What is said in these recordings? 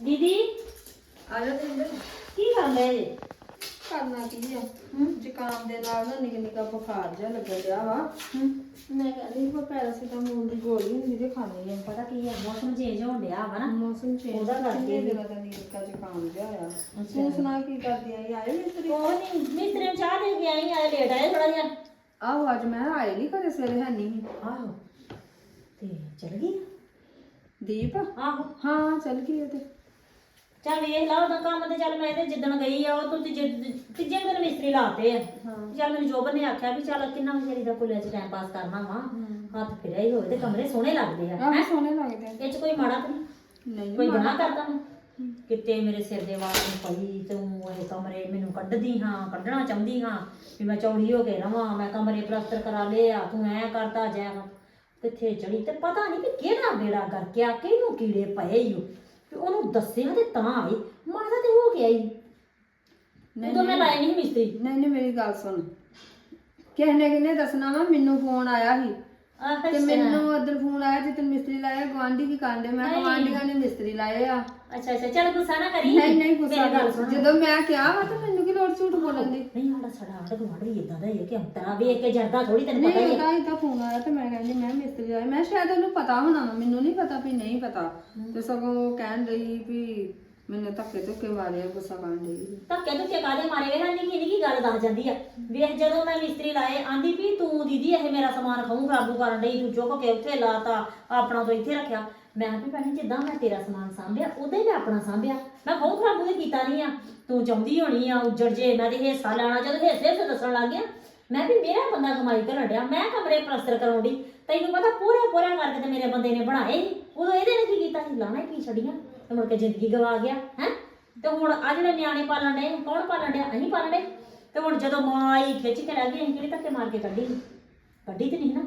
ਦੀਦੀ ਆ ਜਾ ਤੇ ਕੀ ਕਰਦੇ ਜੇ ਕਰਨਾ ਕੀ ਆ ਹੂੰ ਜ਼ੁਕਾਮ ਦੇ ਨਾਲ ਨਾ ਨਿੱਕਾ ਨਿੱਕਾ ਬੁਖਾਰ ਜਿਹਾ ਲੱਗਾ ਰਿਹਾ ਵਾ ਹੂੰ ਮੈਂ ਕਹਿੰਦੀ ਕੋ ਪੈਰਾਸੀਟਾਮੋਲ ਦੀ ਗੋਲੀ ਹੁੰਦੀ ਤੇ ਖਾਣੀ ਆ ਪਤਾ ਕੀ ਹੈ ਮੌਸਮ ਚੇਂਜ ਹੋਣ ਡਿਆ ਵਾ ਨਾ ਮੌਸਮ ਚੇਂਜ ਉਹਦਾ ਕਰਕੇ ਕਿੰਨੇ ਵੀ। ਦਿਨਾਂ ਦਾ ਨਿੱਕਾ ਜ਼ੁਕਾਮ ਜਿਹਾ ਆ ਅੱਛਾ। ਤੂੰ ਸੁਣਾ ਕੀ ਕਰਦੀ ਆਈ ਆਏ ਮਿਸਤਰੀ ਉਹ ਨਹੀਂ ਮਿਸਤਰੀ ਨੂੰ ਚਾਹ ਦੇ ਕੇ ਆਈ ਆਏ ਲੇਟ ਆਏ ਥੋੜਾ ਜਿਹਾ ਆਹੋ ਅੱਜ ਮੈਂ ਆਏ ਨਹੀਂ ਘਰੇ ਸਵੇਰੇ ਹੈ ਨਹੀਂ ਆਹੋ ਤੇ ਚਲ ਗਈ ਦੀਪ ਆਹੋ ਹਾਂ ਚੱਲ ਗਈ ਉਹ ਤੇ ਚੱਲ ਵੇਖ ਲਾ ਉਹਦਾ ਕੰਮ ਤੇ ਚੱਲ ਮੈਂ ਤੇ ਜਿੱਦਣ ਗਈ ਆ ਉਹ ਤੋਂ ਤੀਜੇ ਤੀਜੇ ਦਿਨ ਮਿਸਤਰੀ ਲਾਤੇ ਆ। ਹਾਂ। ਚੱਲ ਮੈਨੂੰ ਜੋਬਨ ਨੇ ਆਖਿਆ ਵੀ ਚੱਲ ਕਿੰਨਾ ਵਿਚਾਰੀ ਦਾ ਕੁੱਲੇ 'ਚ ਟਾਈਮ ਪਾਸ ਕਰਨਾ ਵਾ ਹੱਥ ਫਿਰਿਆ ਹੀ ਹੋਵੇ ਤੇ ਕਮਰੇ ਸੋਹਣੇ ਲੱਗਦੇ ਆ ਆਹ ਸੋਹਣੇ ਲੱਗਦੇ ਆ। ਇਹ 'ਚ ਕੋਈ ਮਾੜਾ ਤਾਂ ਨਹੀਂ? ਨਹੀਂ ਕੋਈ ਗੁਨਾਹ ਕਰਦਾ ਮੈਂ? ਕਿਤੇ ਮੇਰੇ ਸਿਰ ਦੇ ਵਾਲ ਨੂੰ ਪਈ ਤੂੰ ਇਹ ਕਮਰੇ ਮੈਨੂੰ ਕੱਢਦੀ ਹਾਂ ਕੱਢਣਾ ਚਾਹੁੰਦੀ ਹਾਂ ਵੀ ਮੈਂ ਚੌੜੀ ਹੋ ਕੇ ਰਵਾਂ ਮੈਂ ਕਮਰੇ ਪਲਸਤਰ ਕਰਾ ਲਏ ਆ ਤੂੰ ਐ ਕਰਦਾ ਜਾਇਆ ਕਿੱਥੇ ਚੜੀ ਤੇ ਪਤਾ ਨਹੀਂ ਵੀ ਕਿਹੜਾ ਬੇੜਾ ਕਰਕੇ ਆ ਕਿਹਨੂੰ ਕੀੜੇ ਪਏ ਈ ਓ। ਵੀ ਉਹਨੂੰ ਦੱਸਿਆ ਤੇ ਤਾਂ ਆਈ ਮਾੜਾ ਤੇ ਹੋ ਗਿਆ ਹੀ ਨਹੀਂ, ਉਦੋਂ ਮੈਂ ਲਾਇਆ ਨਹੀਂ ਮਿਸਤਰੀ। ਨਹੀਂ ਨਹੀਂ ਮੇਰੀ ਗੱਲ ਸੁਣ। ਕਿਸੇ ਨੇ ਕਿਨੇ ਦੱਸਣਾ ਵਾ? ਮੈਨੂੰ ਫੋਨ ਆਇਆ ਸੀ। ਆਹ ਤੇ ਮੈਨੂੰ ਉਧਰ ਫੋਨ ਆਇਆ ਜਿੱਦਣ ਮਿਸਤਰੀ ਲਾਇਆ ਗਵਾਂਢੀ ਵੀ ਕਾਂਡੇ ਮੈਂ ਨਹੀਂ। ਗਵਾਂਢੀਆਂ ਨੇ ਮਿਸਤਰੀ ਲਾਏ ਆ। ਅੱਛਾ ਅੱਛਾ। ਚੱਲ ਗੁੱਸਾ ਨਾ ਕਰੀ। ਨਹੀਂ ਨਹੀਂ ਗੁੱਸਾ ਮੇਰੀ ਗੱਲ ਸੁਣ। ਜਦੋਂ ਮੈਂ ਕਿਹਾ ਵਾ ਤਾਂ ਮੈਨੂੰ ਕੀ ਲੋੜ ਝੂਠ ਬੋਲਣ ਦੀ? ਨਹੀਂ ਸਾਡਾ ਸਾਡਾ ਆੜ ਗਵਾੜ ਵੀ ਇਦਾਂ ਦਾ ਹੀ ਹੈ ਕਿ ਅੰਤਰਾ ਵੇਖ ਕੇ ਜਰਦਾ ਥੋੜੀ ਤੈਨੂੰ ਪਤਾ ਨਹੀਂ ਹੀ ਹੈ ਉਹਦਾ ਹੀ ਤਾਂ ਫੋਨ ਆਇਆ ਤੇ ਮੈਂ ਕਹਿੰਦੀ ਮੈਂ ਮਿਸਤਰੀ ਲਾਇਆ ਮੈਂ ਸ਼ਾਇਦ ਉਹਨੂੰ ਪਤਾ ਹੋਣਾ ਵਾ, ਮੈਨੂੰ ਨਹੀਂ ਪਤਾ ਵੀ ਨਹੀਂ ਪਤਾ। ਤੇ ਸਗੋਂ ਉਹ ਕਹਿਣ ਰਹੀ ਵੀ ਮੈਨੂੰ ਧੱਕੇ ਧੁੱਕੇ ਮਾਰੇ ਗੁੱਸਾ ਕਰਨ ਰਹੀ ਧੱਕੇ ਧੁੱਕੇ ਕਾਦੇ ਮਾਰੇ? ਵੇ ਹਾਂ ਨਿੱਕੀ ਨਿੱਕੀ ਗੱਲ ਦੱਸ ਜਾਂਦੀ ਆ? ਵੇਖ ਜਦੋਂ ਮੈਂ ਮਿਸਤਰੀ ਲਾਏ, ਆਂਦੀ ਵੀ ਤੂੰ ਦੀਦੀ ਇਹ ਮੇਰਾ ਸਮਾਨ ਖਾਉਂ ਖਰਾਬੂ ਕਰਨ ਡਈ, ਤੂੰ ਚੁੱਕ ਕੇ ਉੱਥੇ ਲਾਤਾ, ਆਪਣਾ ਤੋਂ ਇੱਥੇ ਰੱਖਿਆ। ਮੈਂ ਵੀ ਭੈਣੇ, ਜਿੱਦਾਂ ਮੈਂ ਤੇਰਾ ਸਮਾਨ ਸਾਂਭਿਆ ਉਦਾਂ ਹੀ ਮੈਂ ਆਪਣਾ ਸਾਂਭਿਆ। ਮੈਂ ਖਾਉਂ ਖਰਾਬੂ ਤੇ ਕੀਤਾ ਨਹੀਂ ਆ। ਤੂੰ ਚਾਹੁੰਦੀ ਹੋਣੀ ਆ, ਉੱਜੜ ਜੇ, ਮੈਂ ਤੇ ਹਿੱਸਾ ਲੈਣਾ, ਜਦੋਂ ਹਿੱਸੇ ਹਿੱਸੇ ਦੱਸਣ ਲੱਗ ਗਿਆ। ਮੈਂ ਵੀ ਮੇਰਾ ਬੰਦਾ ਕਮਾਈ ਕਰਨ ਡਿਆ, ਮੈਂ ਕਮਰੇ ਪਲਸਤਰ ਕਰਾਉਣ ਡਈ। ਤੈਨੂੰ ਪਤਾ ਪੂਰਾ ਪੂਰਾ ਕਰਕੇ ਤੇ ਮੇਰੇ ਬੰਦੇ ਨੇ ਬਣਾਏ ਸੀ। ਉਦੋਂ ਇਹਦੇ ਨੇ ਕੀ ਕੀਤਾ ਸੀ? ਲਾਣਾ ਹੀ ਕੀ ਛੜੀਆਂ ਤੇ ਮੁੜ ਕੇ ਜ਼ਿੰਦਗੀ ਗਵਾ ਗਿਆ ਹੈ? ਤੇ ਹੁਣ ਆ ਜਿਹੜੇ ਨਿਆਣੇ ਪਾਲਣ ਦੇ ਕੌਣ ਪਾਲਣ ਡਿਆ? ਅਸੀਂ ਪਾਲਣ ਡੇ ਤੇ ਹੁਣ ਜਦੋਂ ਮਾਂ ਆਈ ਖਿੱਚ ਕੇ ਲੈ ਗਈ ਅਸੀਂ ਕਿਹੜੇ ਧੱਕੇ ਮਾਰ ਕੇ ਕੱਢੀ? ਕੱਢੀ ਤੇ ਨਹੀਂ ਨਾ।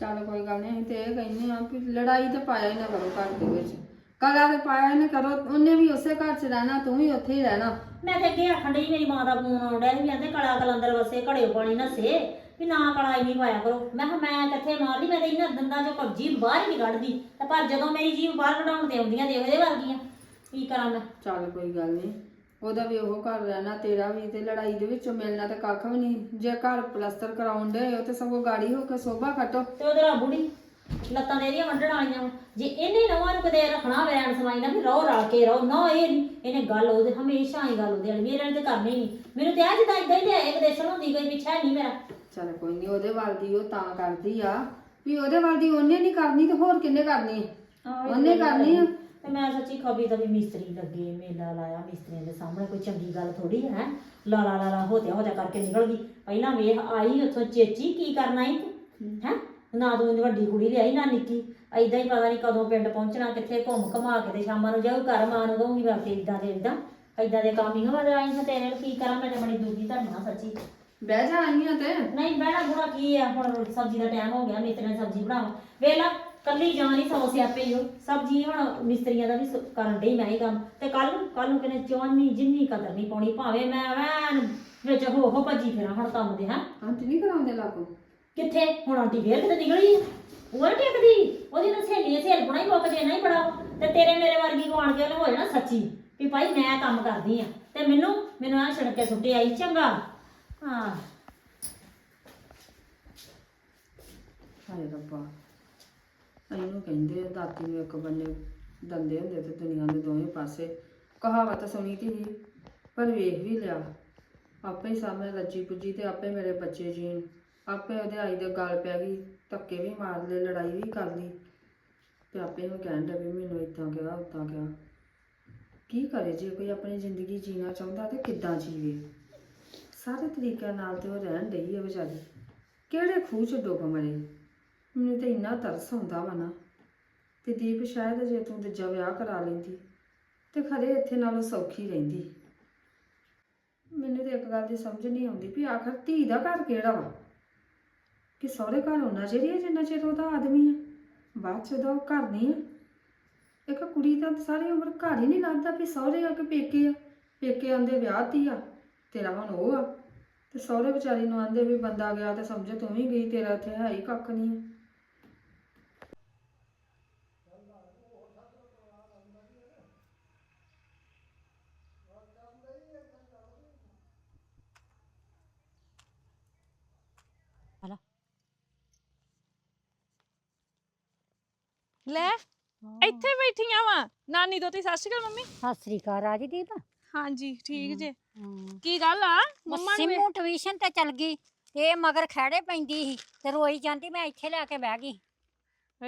ਚੱਲ ਕੋਈ ਗੱਲ ਨਹੀਂ ਅਸੀਂ ਤੇ ਇਹ ਕਹਿੰਦੇ ਆ ਕਿ ਲੜਾਈ ਤੇ ਪਾਇਆ ਹੀ ਨਾ ਕਰੋ ਘਰ ਦੇ ਵਿੱਚ। ਕਲਾ ਤੇ ਪਾਇਆ ਹੀ ਨਾ ਕਰੋ ਉਹਨੇ ਵੀ ਉਸੇ ਘਰ 'ਚ ਰਹਿਣਾ ਤੂੰ ਵੀ ਉੱਥੇ ਹੀ ਰਹਿਣਾ। ਮੈਂ ਤੇ ਅੱਗੇ ਆਖਣ ਡਈ ਮੇਰੀ ਮਾਂ ਦਾ ਫੋਨ ਆਉਂਦਾ ਸੀ ਕਹਿੰਦੇ ਕਲਾ ਕਲੰਦਰ ਵਸੇ ਘੜਿਓ ਪਾਣੀ ਨਸੇ ਵੀ ਨਾ ਕਲਾ ਇੰਨੀ ਪਾਇਆ ਕਰੋ। ਮੈਂ ਕਿਹਾ ਮੈਂ ਕਿੱਥੇ ਮਾਰਦੀ ਮੈਂ ਤੇ ਇਹਨਾਂ ਦੰਦਾਂ ਚੋਂ ਕਬਜੀ ਬਾਹਰ ਹੀ ਨਹੀਂ ਕੱਢਦੀ। ਤੇ ਪਰ ਜਦੋਂ ਮੇਰੀ ਜੀਭ ਬਾਹਰ ਕਢਾਉਣ ਤੇ ਆਉਂਦੀਆਂ ਉਹਦੇ ਵਰਗੀਆਂ। ਕੀ ਕਰਾਂ ਮੈਂ? ਚੱਲ ਕੋਈ ਗੱਲ ਨਹੀਂ ਉਹਦਾ ਵੀ ਉਹ ਘਰ ਰਹਿਣਾ ਤੇਰਾ ਵੀ ਤੇ ਲੜਾਈ ਦੇ ਵਿੱਚੋਂ ਮਿਲਣਾ ਤਾਂ ਕੱਖ ਵੀ ਨਹੀਂ ਜੇ ਘਰ ਪਲਸਤਰ ਕਰਾਉਣ ਦੇ ਹੋ ਤੇ ਸਗੋਂ ਗਾੜੀ ਹੋ ਕੇ ਸੋਭਾ ਕੱਟੋ। ਤੇ ਉਹਦੇ ਨਾਲ ਬੁੜੀ ਲੱਤਾਂ ਦੇ ਇਹਦੀਆਂ ਵੰਡਣ ਵਾਲੀਆਂ ਵਾਂ। ਜੇ ਇਹਨੇ ਨਵਾਂ ਨੂੰ ਕਦੇ ਰੱਖਣਾ ਵੈਣ ਸਮਾਈ ਨਾ ਵੀ ਰੋ ਰਲ ਕੇ ਰਹੋ ਨਾ ਇਹ ਨਹੀਂ ਇਹਨੇ ਗੱਲ ਉਹਦੇ ਹਮੇਸ਼ਾ ਹੀ ਗੱਲ ਉਹਦੇ ਵਾਲੀ। ਮੇਰੇ ਨਾਲ ਤੇ ਕਰਨੀ ਨਹੀਂ ਮੈਨੂੰ ਤੇ ਆ ਜਿੱਦਾਂ ਇਦਾਂ ਹੀ ਲਿਆਏ ਕਦੇਸ਼ਨ ਹੁੰਦੀ ਕੋਈ ਪਿੱਛਾ ਨਹੀਂ ਮੇਰਾ। ਚੱਲ ਕੋਈ ਨਹੀਂ ਉਹਦੇ ਵੱਲ ਦੀ ਉਹ ਤਾਂ ਕਰਦੀ ਆ। ਵੀ ਉਹਦੇ ਵੱਲ ਦੀ ਉਹਨੇ ਨਹੀਂ ਕਰਨੀ ਤੇ ਹੋਰ ਕਿੰਨੇ ਕਰਨੀ? ਆ ਉਹਨੇ ਕਰਨੀ ਆ। ਤੇ ਮੈਂ ਸੱਚੀ ਖਬੀ ਦਾ ਵੀ ਮਿਸਤਰੀ ਲੱਗੇ ਮੇਲਾ ਲਾਇਆ ਮਿਸਤਰੀਆਂ ਦੇ ਸਾਹਮਣੇ ਕੋਈ ਚੰਗੀ ਗੱਲ ਥੋੜੀ ਹੈ? ਲਾ ਲਾ ਲਾ ਲਾ ਹੋਤਿਆ ਹੋਤਿਆ ਕਰਕੇ ਨਿਕਲ ਗਈ। ਪਹਿਲਾਂ ਵੇਖ ਆਈ ਉੱਥੋਂ ਚੇਚੀ ਕੀ ਕਰਨਾ ਤੂੰ? ਹੈ। ਨਾ ਤੂੰ ਵੱਡੀ ਕੁੜੀ ਲਿਆਈ ਨਾ ਨਿੱਕੀ। ਐਦਾਂ ਹੀ ਪਤਾ ਨਹੀਂ ਕਦੋਂ ਪਿੰਡ ਪਹੁੰਚਣਾ ਕਿੱਥੇ ਘੁੰਮ ਘਮਾ ਕੇ ਤੇ ਸ਼ਾਮਾਂ ਨੂੰ ਜਾਊ ਘਰ ਮਾਂ ਨੂੰ ਕਹੂੰਗੀ ਮੈਂ ਤੇ ਇਦਾਂ ਦੇ ਇਦਾਂ ਐਦਾਂ ਦੇ ਕੰਮ ਹੀ ਹਵਾ ਆਈ ਹਾਂ ਤੇਰੇ ਨਾਲ ਕੀ ਕਰਾਂ ਮੈਂ ਤੇ ਬੜੀ ਦੁਖੀ ਸੱਚੀ। ਬਹਿ ਜਾ ਆਈਆਂ ਤੇ। ਨਹੀਂ ਬਹਿਣਾ ਬੁਣਾ ਕੀ ਆ ਹੁਣ ਸਬਜ਼ੀ ਦਾ ਟਾਈਮ ਹੋ ਗਿਆ ਮਿਸਤਰੀ ਨੇ ਸਬਜ਼ੀ ਬਣਾਵਾ। ਵੇਲਾ ਕੱਲੀ ਜਾਣ ਹੀ ਸੌ ਸਿਆਪੇ ਹੀ ਹੋ ਸਬਜ਼ੀ ਹੁਣ ਮਿਸਤਰੀਆਂ ਦਾ ਵੀ ਸ- ਕਰਨ ਡਈ ਮੈਂ ਹੀ ਕੰਮ। ਤੇ ਕੱਲ ਨੂੰ ਕੱਲ ਨੂੰ ਕਿਨੇ ਚੋਨੀ ਜਿੰਨੀ ਕਦਰ ਨਹੀਂ ਪਾਉਣੀ ਭਾਵੇਂ ਮੈਂ ਵੈਨ ਵਿੱਚ ਹੋ ਹੋ ਭੱਜੀ ਫਿਰਾਂ ਹੁਣ ਕੰਮ ਦੇ ਹਾਂ? ਆਂਟੀ ਨਹੀਂ ਕਰਾਉਂਦੇ ਲਾਗੋ? ਕਿੱਥੇ? ਹੁਣ ਆਂਟੀ ਫੇਰ ਕਿਤੇ ਨਿਕਲੀ ਆ। ਉਹ ਨੀ ਟਿਕਦੀ। ਉਹਦੀ ਤਾਂ ਸਹੇਲੀ ਸਹੇਲ ਬਣਾ ਹੀ ਮੁੱਕ ਦੇਣਾ ਹੀ ਬੜਾ। ਤੇ ਤੇਰੇ ਮੇਰੇ ਵਰਗੀ ਕੋ ਆਣ ਕੇ ਉਹਨੇ ਹੋ ਜਾਣਾ ਸੱਚੀ। ਵੀ ਭਾਈ ਮੈਂ ਕੰਮ ਕਰਦੀ ਆ। ਤੇ ਮੈਨੂੰ ਮੈਨੂੰ ਆ ਛਿੜਕ ਕੇ ਸੁੱਟੇ ਆਈ ਚੰਗਾ। ਹਾਂ। ਹਾਏ ਰੱਬਾ। ਇਹਨੂੰ ਕਹਿੰਦੇ ਆ, ਦਾਤੀ ਨੂੰ ਇੱਕ ਬੰਨੇ ਦੰਦੇ ਹੁੰਦੇ ਤੇ ਦੁਨੀਆ ਦੇ ਦੋਵੇਂ ਪਾਸੇ। ਕਹਾਵਤ ਸੁਣੀ ਤੀ ਪਰ ਵੇਖ ਵੀ ਲਿਆ। ਆਪੇ ਹੀ ਸਾਹਮਣੇ ਰੱਜੀ ਪੁੱਜੀ ਤੇ ਆਪੇ ਮੇਰੇ ਬੱਚੇ ਜੀਣ। ਆਪੇ ਉਹਦੇ ਆਈ ਦੇ ਗਲ ਪੈ ਗਈ ਧੱਕੇ ਵੀ ਮਾਰ ਲਏ ਲੜਾਈ ਵੀ ਕਰ ਲਈ ਤੇ ਆਪੇ ਨੂੰ ਕਹਿਣ ਲੱਗੇ ਮੈਨੂੰ ਇਦਾਂ ਕਿਹਾ ਉਦਾਂ ਕਿਹਾ। ਕੀ ਕਰੇ ਜੇ ਕੋਈ ਆਪਣੀ ਜ਼ਿੰਦਗੀ ਜੀਣਾ ਚਾਹੁੰਦਾ ਤੇ ਕਿੱਦਾਂ ਜੀਵੇ? ਸਾਰੇ ਤਰੀਕਿਆਂ ਨਾਲ ਤੇ ਉਹ ਰਹਿਣ ਡਈ ਹੈ ਵਿਚਾਰੀ। ਕਿਹੜੇ ਖੂਹ ਚ ਡੁੱਬ ਮਰੇ? ਮੈਨੂੰ ਤੇ ਇੰਨਾ ਤਰਸ ਆਉਂਦਾ ਵਾ ਨਾ, ਤੇ ਦੀਪ ਸ਼ਾਇਦ ਜੇ ਤੂੰ ਦੂਜਾ ਵਿਆਹ ਕਰਾ ਲੈਂਦੀ ਤੇ ਖਰੇ ਇੱਥੇ ਨਾਲੋਂ ਸੌਖੀ ਰਹਿੰਦੀ। ਮੈਨੂੰ ਤੇ ਇੱਕ ਗੱਲ ਦੀ ਸਮਝ ਨਹੀਂ ਆਉਂਦੀ ਵੀ ਆਖਰ ਧੀ ਦਾ ਘਰ ਕਿਹੜਾ ਵਾ? ਕਿ ਸਹੁਰੇ ਘਰ ਹੋਣਾ ਚਾਹੀਦਾ ਜਿੰਨਾ ਚਿਰ ਉਹਦਾ ਆਦਮੀ ਆ? ਬਾਅਦ ਚ ਉਹਦਾ ਉਹ ਘਰ ਨਹੀਂ ਆ, ਇੱਕ ਕੁੜੀ ਤਾਂ ਸਾਰੀ ਉਮਰ ਘਰ ਹੀ ਨਹੀਂ ਲੱਭਦਾ ਵੀ ਸਹੁਰੇ ਆ ਕਿ ਪੇਕੇ ਆ? ਪੇਕੇ ਆਂਦੇ ਵਿਆਹ ਤੀ ਆ, ਤੇਰਾ ਹੁਣ ਉਹ ਆ। ਤੇ ਸਹੁਰੇ ਵਿਚਾਰੀ ਨੂੰ ਆਂਦੇ ਵੀ ਬੰਦਾ ਗਿਆ ਤੇ ਸਮਝੋ ਤੂੰ ਵੀ ਗਈ, ਤੇਰਾ ਇੱਥੇ ਹੈ ਹੀ ਕੱਖ ਨਹੀਂ ਹੈ ਲੈ ਇੱਥੇ ਬੈਠੀਆਂ ਵਾ। ਨਾਨੀ ਦੋਤੀ ਸਤਿ ਸ਼੍ਰੀ ਅਕਾਲ ਮੰਮੀ। ਸਤਿ ਸ੍ਰੀ ਅਕਾਲ ਰਾਜਦੀਪ। ਹਾਂਜੀ ਠੀਕ ਜੇ। ਹਮ। ਕੀ ਗੱਲ ਆ? ਉਹ ਮੰਮਾ ਨੂੰ ਵੇ- ਸਿੰਮੂ ਟਿਊਸ਼ਨ ਤੇ ਚਲ ਗਈ ਤੇ ਇਹ ਮਗਰ ਖੜੇ ਪੈਂਦੀ ਸੀ ਤੇ ਰੋਈ ਜਾਂਦੀ ਮੈਂ ਇੱਥੇ ਲੈ ਕੇ ਬਹਿ ਗਈ।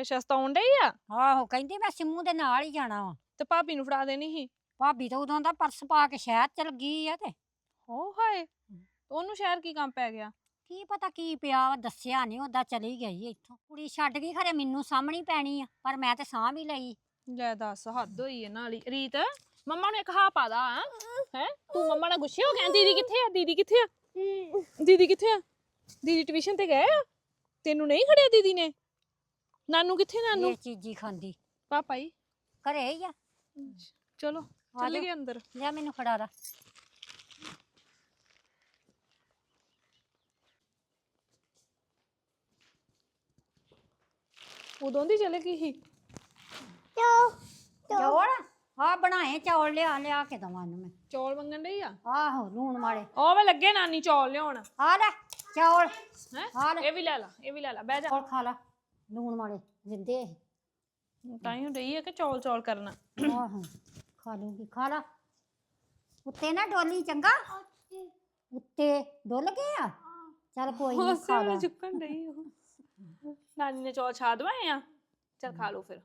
ਅੱਛਾ ਸਤਾਉਣ ਡਈ ਆ? ਆਹੋ ਕਹਿੰਦੀ ਮੈਂ ਸਿੰਮੂ ਦੇ ਨਾਲ ਹੀ ਜਾਣਾ ਵਾ। ਤੇ ਭਾਬੀ ਨੂੰ ਫੜਾ ਦੇਣੀ ਸੀ? ਭਾਬੀ ਤਾਂ ਉਦੋਂ ਦਾ ਪਰਸ ਪਾ ਕੇ ਸ਼ਹਿਰ ਚਲ ਗਈ ਆ ਤੇ। ਹੋ ਹਾਏ ਉਹਨੂੰ ਸ਼ਹਿਰ ਕੀ ਕੰਮ ਪੈ ਗਿਆ? ਕੀ ਪਤਾ ਕੀ ਪਿਆ ਵਾ, ਦੱਸਿਆ ਨਹੀਂ ਉਹਦਾ ਚਲੀ ਗਈ ਇੱਥੋਂ। ਕੁੜੀ ਛੱਡ ਗਈ ਖਰੇ ਮੈਨੂੰ ਸਾਹਮਣੀ ਪੈਣੀ ਆ ਪਰ ਮੈਂ ਤੇ ਸਾਂਭ ਹੀ ਲਈ। ਲੈ ਦੱਸ ਹੱਦ ਹੋਈ ਨਾਲ ਹੀ। ਰੀਤ ਮੰਮਾ ਨੂੰ ਇੱਕ ਹਾ ਪਾਦਾ ਹੈ? ਤੂੰ ਮੰਮਾ ਨਾਲ ਗੁੱਸੇ ਹੋ ਗਿਆ? ਦੀਦੀ ਕਿੱਥੇ ਆ? ਦੀਦੀ ਕਿੱਥੇ ਆ? ਦੀਦੀ ਕਿੱਥੇ ਆ? ਦੀਦੀ ਟਿਊਸ਼ਨ ਤੇ ਗਏ ਆ? ਤੈਨੂੰ ਨਹੀਂ ਖੜਿਆ ਦੀਦੀ ਨੇ? ਨਾਨੂ ਕਿੱਥੇ ਨਾਨੂ? ਇਹ ਚੀਜ਼ੀ ਖਾਂਦੀ। ਪਾਪਾ ਹੀ ਘਰੇ ਹੀ ਆ। ਚਲੋ ਚੱਲ। ਗਏ ਅੰਦਰ। ਲਿਆ ਮੈਨੂੰ ਫੜਾ ਦਾ ਉਦੋਂ ਦੀ ਚਲੇ ਗਈ ਸੀ? ਚੌਲ? ਆ ਬਣਾਏ ਚੌਲ ਲਿਆ ਲਿਆ ਕੇ ਦਵਾਂ ਨੂੰ ਮੈਂ। ਚੌਲ ਮੰਗਣ ਡਈ ਆ? ਆਹੋ ਲੂਣ ਵਾਲੇ। ਉਹ ਵੇ ਲੱਗੇ ਨਾਨੀ ਚੌਲ ਲਿਆਉਣ। ਆ ਲੈ ਚੌਲ। ਹੈ? ਇਹ ਵੀ ਲੈ ਲਾ ਇਹ ਵੀ ਲੈ ਲਾ ਬਹਿ ਜਾ। ਚੌਲ ਖਾ ਲਾ ਲੂਣ ਵਾਲੇ ਜਿੰਦੇ ਇਹ। ਤਾਂ ਹੀ ਰਹੀ ਹੈ ਕਿ ਚੌਲ ਚੌਲ ਕਰਨਾ। ਆਹੋ ਖਾ ਲੂੰਗੀ ਖਾ ਲਾ। ਉੱਤੇ ਨਾ ਡੋਲੀ ਚੰਗਾ? ਉੱਤੇ ਡੁੱਲ ਗਏ ਆ ਚੱਲ ਕੋਈ ਨਹੀਂ ਖਾ ਵਾਲੇ ਲਾ ਚੁੱਕਣ ਡਈ ਉਹ। ਨਾਨੀ ਨੇ ਚੌਲ ਛਾ ਦਵਾਏ ਆ? ਚਲ ਖਾ ਲਓ ਫਿਰ।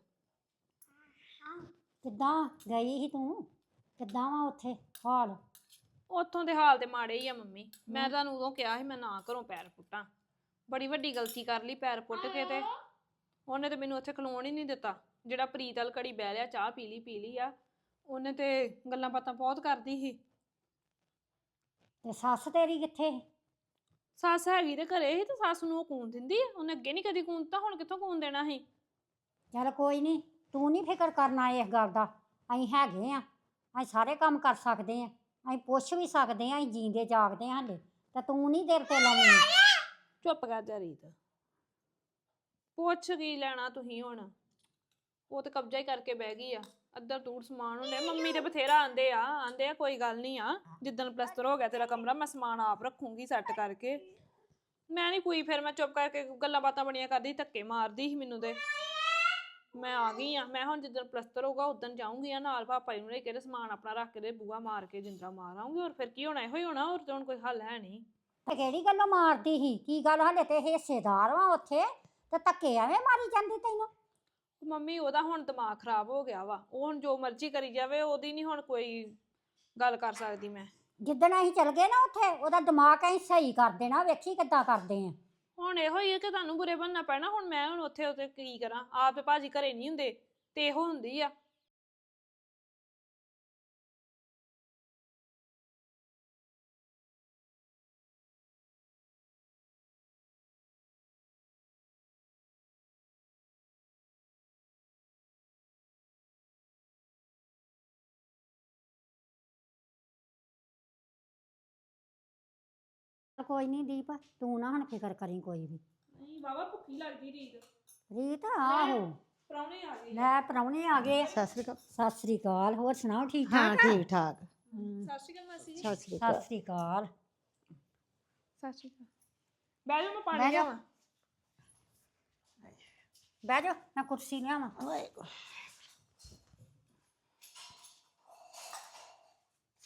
ਕਿੱਦਾਂ ਗਈ ਸੀ ਤੂੰ? ਕਿੱਦਾਂ ਵਾ ਉੱਥੇ? ਹਾਲ? ਉੱਥੋਂ ਦੇ ਹਾਲ ਤੇ ਮਾੜੇ ਹੀ ਆ ਮੰਮੀ। ਮੈਂ ਤੁਹਾਨੂੰ ਉਦੋਂ ਕਿਹਾ ਸੀ ਮੈਂ ਨਾ ਘਰੋਂ ਪੈਰ ਪੁੱਟਾਂ। ਬੜੀ ਵੱਡੀ ਗਲਤੀ ਕਰ ਲਈ ਪੈਰ ਪੁੱਟ ਕੇ ਤੇ। ਉਹਨੇ ਤੇ ਮੈਨੂੰ ਉੱਥੇ ਖਲੋਣ ਹੀ ਨਹੀਂ ਦਿੱਤਾ। ਜਿਹੜਾ ਪ੍ਰੀਤ ਵਾਲ ਘੜੀ ਬਹਿ ਲਿਆ ਚਾਹ ਪੀ ਲਈ ਪੀ ਲਈ ਆ। ਉਹਨੇ ਤੇ ਗੱਲਾਂ ਬਾਤਾਂ ਬਹੁਤ ਕਰਦੀ ਸੀ। ਤੇ ਸੱਸ ਤੇਰੀ ਕਿੱਥੇ ਸੀ? ਸੱਸ ਹੈਗੀ ਤੇ ਘਰੇ ਸੀ ਤੇ ਸੱਸ ਨੂੰ ਉਹ ਕੂਨ ਦਿੰਦੀ ਆ ਉਹਨੇ ਅੱਗੇ ਨਹੀਂ ਕਦੀ ਕੂਨ ਤਾਂ ਹੁਣ ਕਿੱਥੋਂ ਕੂਨ ਦੇਣਾ ਸੀ? ਚੱਲ ਕੋਈ ਨਹੀਂ ਤੂੰ ਨਹੀਂ ਫਿਕਰ ਕਰਨਾ ਇਸ ਗੱਲ ਦਾ ਅਸੀਂ ਹੈਗੇ ਆ ਅਸੀਂ ਸਾਰੇ ਕੰਮ ਕਰ ਸਕਦੇ ਆ ਅਸੀਂ ਪੁੱਛ ਵੀ ਸਕਦੇ ਆ ਅਸੀਂ ਜੀਂਦੇ ਜਾਗਦੇ ਹਾਂ ਹਲੇ ਤੇ ਤੂੰ ਨਹੀਂ ਦੇਰ ਤੇ ਲਾਉਣੀ ਚੁੱਪ ਕਰ ਜਾ ਰੀਤ। ਪੁੱਛ ਕੀ ਲੈਣਾ ਤੁਸੀਂ ਹੁਣ ਉਹ ਤੇ ਕਬਜ਼ਾ ਹੀ ਕਰਕੇ ਬਹਿ ਗਈ ਆ। ਅੱਧਰ ਦੂਰ ਸਮਾਨ ਹੁੰਦੇ ਮੰਮੀ ਤੇ ਬਥੇਰਾ ਆਂਦੇ ਆ ਆਂਦੇ ਆ ਕੋਈ ਗੱਲ ਨਹੀਂ ਆ, ਜਿੱਦਣ ਪਲਸਤਰ ਹੋ ਗਿਆ ਤੇਰਾ ਕਮਰਾ, ਮੈਂ ਸਮਾਨ ਆਪ ਰੱਖੂੰਗੀ ਸੈੱਟ ਕਰਕੇ। ਮੈਂ ਨਹੀਂ ਕੋਈ ਫਿਰ ਮੈਂ ਚੁੱਪ ਕਰਕੇ ਗੱਲਾਂ ਬਾਤਾਂ ਬਣੀਆਂ ਕਰਦੀ, ਧੱਕੇ ਮਾਰਦੀ ਸੀ ਮੈਨੂੰ ਤੇ। ਮੈਂ ਆ ਗਈ ਆ, ਮੈਂ ਹੁਣ ਜਿੱਦਣ ਪਲਸਤਰ ਹੋਊਗਾ ਉਦੋਂ ਜਾਊਂਗੀ ਆ ਨਾਲ, ਪਾਪਾ ਜੀ ਨੂੰ ਲੈ ਕੇ ਤੇ ਸਮਾਨ ਆਪਣਾ ਰੱਖ ਕੇ ਤੇ ਬੂਆ ਮਾਰ ਕੇ ਜਿੰਦਰਾ ਮਾਰ ਆਉਂਗੀ ਹੋਰ ਫਿਰ ਕੀ ਹੋਣਾ, ਇਹੋ ਹੀ ਹੋਣਾ, ਹੋਰ ਤੇ ਹੁਣ ਕੋਈ ਹੱਲ ਹੈ ਨਹੀਂ। ਤੇ ਕਿਹੜੀ ਗੱਲੋਂ ਮਾਰਦੀ ਸੀ? ਕੀ ਗੱਲ, ਹਲੇ ਤੇ ਹਿੱਸੇਦਾਰ ਵਾਂ ਉੱਥੇ, ਤੇ ਧੱਕੇ ਐਵੇਂ ਮਾਰੀ ਜਾਂਦੀ ਤੈਨੂੰ? ਮੰਮੀ ਉਹਦਾ ਹੁਣ ਦਿਮਾਗ ਖਰਾਬ ਹੋ ਗਿਆ ਵਾ। ਉਹ ਹੁਣ ਜੋ ਮਰਜ਼ੀ ਕਰੀ ਜਾਵੇ ਉਹਦੀ ਨਹੀਂ ਹੁਣ ਕੋਈ ਗੱਲ ਕਰ ਸਕਦੀ ਮੈਂ। ਜਿੱਦਣ ਅਸੀਂ ਚਲ ਗਏ ਨਾ ਉੱਥੇ ਉਹਦਾ ਦਿਮਾਗ ਅਸੀਂ ਸਹੀ ਕਰ ਦੇਣਾ ਵੇਖੀ ਕਿੱਦਾਂ ਕਰਦੇ ਆ। ਹੁਣ ਇਹੋ ਹੀ ਹੈ ਕਿ ਤੁਹਾਨੂੰ ਬੁਰੇ ਬਣਨਾ ਪੈਣਾ ਹੁਣ ਮੈਂ ਹੁਣ ਉੱਥੇ ਉੱਥੇ ਕੀ ਕਰਾਂ? ਆਪ ਭਾਜੀ ਘਰੇ ਨਹੀਂ ਹੁੰਦੇ ਤੇ ਇਹੋ ਹੁੰਦੀ ਆ। ਕੋਈ ਨਹੀਂ ਦੀਪ ਤੂੰ ਨਾ ਹੁਣ ਫਿਕਰ ਕਰੀ ਕੋਈ ਵੀ। ਨਹੀਂ ਬਾਬਾ ਭੁੱਖੀ ਲੱਗਦੀ ਰੀਤ। ਰੀਤ ਆਹੋ। ਪ੍ਰਾਹੁਣੇ ਆ ਗਏ। ਲੈ ਪ੍ਰਾਹੁਣੇ ਆ ਗਏ। ਸਤਿ ਸ੍ਰੀ ਅਕਾਲ। ਸਤਿ ਸ੍ਰੀ ਅਕਾਲ ਹੋਰ ਸੁਣਾਓ ਠੀਕ ਹਾਂ ਠਾਕ? ਠੀਕ ਠਾਕ। ਹਮ, ਸਤਿ ਸ਼੍ਰੀ ਅਕਾਲ ਮਾਸੀ ਜੀ। ਸਤਿ ਸ੍ਰੀ ਸਤਿ ਅਕਾਲ। ਸ੍ਰੀ ਅਕਾਲ। ਸਤਿ ਸ਼੍ਰੀ ਅਕਾਲ। ਬਹਿ ਜਾ ਮੈਂ ਪਾਣੀ ਬਹਿ ਜਾ। ਲਿਆਵਾਂ। ਬਹਿ ਜਾ ਮੈਂ ਕੁਰਸੀ ਲਿਆਵਾਂ।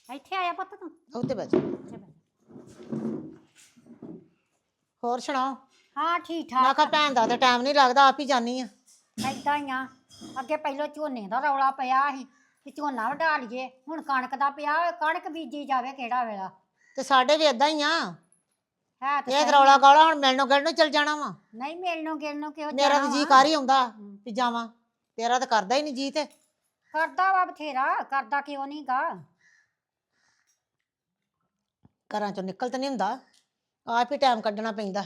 ਇੱਥੇ ਆਇਆ ਪੁੱਤ ਤੂੰ। ਉੱਤੇ ਬੈਠ ਜਾ। ਇੱਥੇ ਬਹਿ ਹੋਰ ਸੁਣਾਓ? ਹਾਂ ਠੀਕ ਮੈਂ ਠਾਕ ਕਿਹਾ ਭੈਣ ਦਾ ਤਾਂ ਟਾਈਮ ਨਹੀਂ ਲੱਗਦਾ ਆਪ ਹੀ ਜਾਨੀ ਆ। ਏਦਾਂ ਹੀ ਆ। ਅੱਗੇ ਪਹਿਲਾਂ ਝੋਨੇ ਦਾ ਰੌਲਾ ਪਿਆ ਸੀ ਕਿ ਝੋਨਾ ਵਢਾ ਲਈਏ ਹੁਣ ਕਣਕ ਦਾ ਪਿਆ ਕਣਕ ਬੀਜੀ ਜਾਵੇ ਕਿਹੜਾ ਵੇਲਾ। ਤੇ ਸਾਡੇ ਵੀ ਇਦਾਂ ਹੀ ਆ। ਹੈ ਤੇ ਇਹ ਸਹੀ ਰੌਲਾ। ਗੌਲਾ ਹੁਣ ਮਿਲਣੋਂ ਗਿਲਣੋਂ ਚੱਲ ਜਾਣਾ ਵਾ। ਨਹੀਂ ਮਿਲਣੋਂ ਗਿਲਣੋਂ ਕਿਉਂ ਮੇਰਾ ਜਾਣਾ ਤਾਂ ਜੀ ਵਾ? ਕਰ ਹੀ ਹਮ। ਵੀ ਜਾਵਾਂ। ਤੇਰਾ ਤਾਂ ਕਰਦਾ ਹੀ ਨਹੀਂ ਜੀ ਤੇ। ਕਰਦਾ ਵਾ ਬਥੇਰਾ ਕਰਦਾ ਕਿਉਂ ਨਹੀਂ ਗਾ। ਘਰਾਂ ਚੋਂ ਨਿਕਲ ਤਾਂ ਨਹੀਂ ਹੁੰਦਾ। ਆਪ ਹੀ ਟਾਈਮ ਕੱਢਣਾ ਪੈਂਦਾ।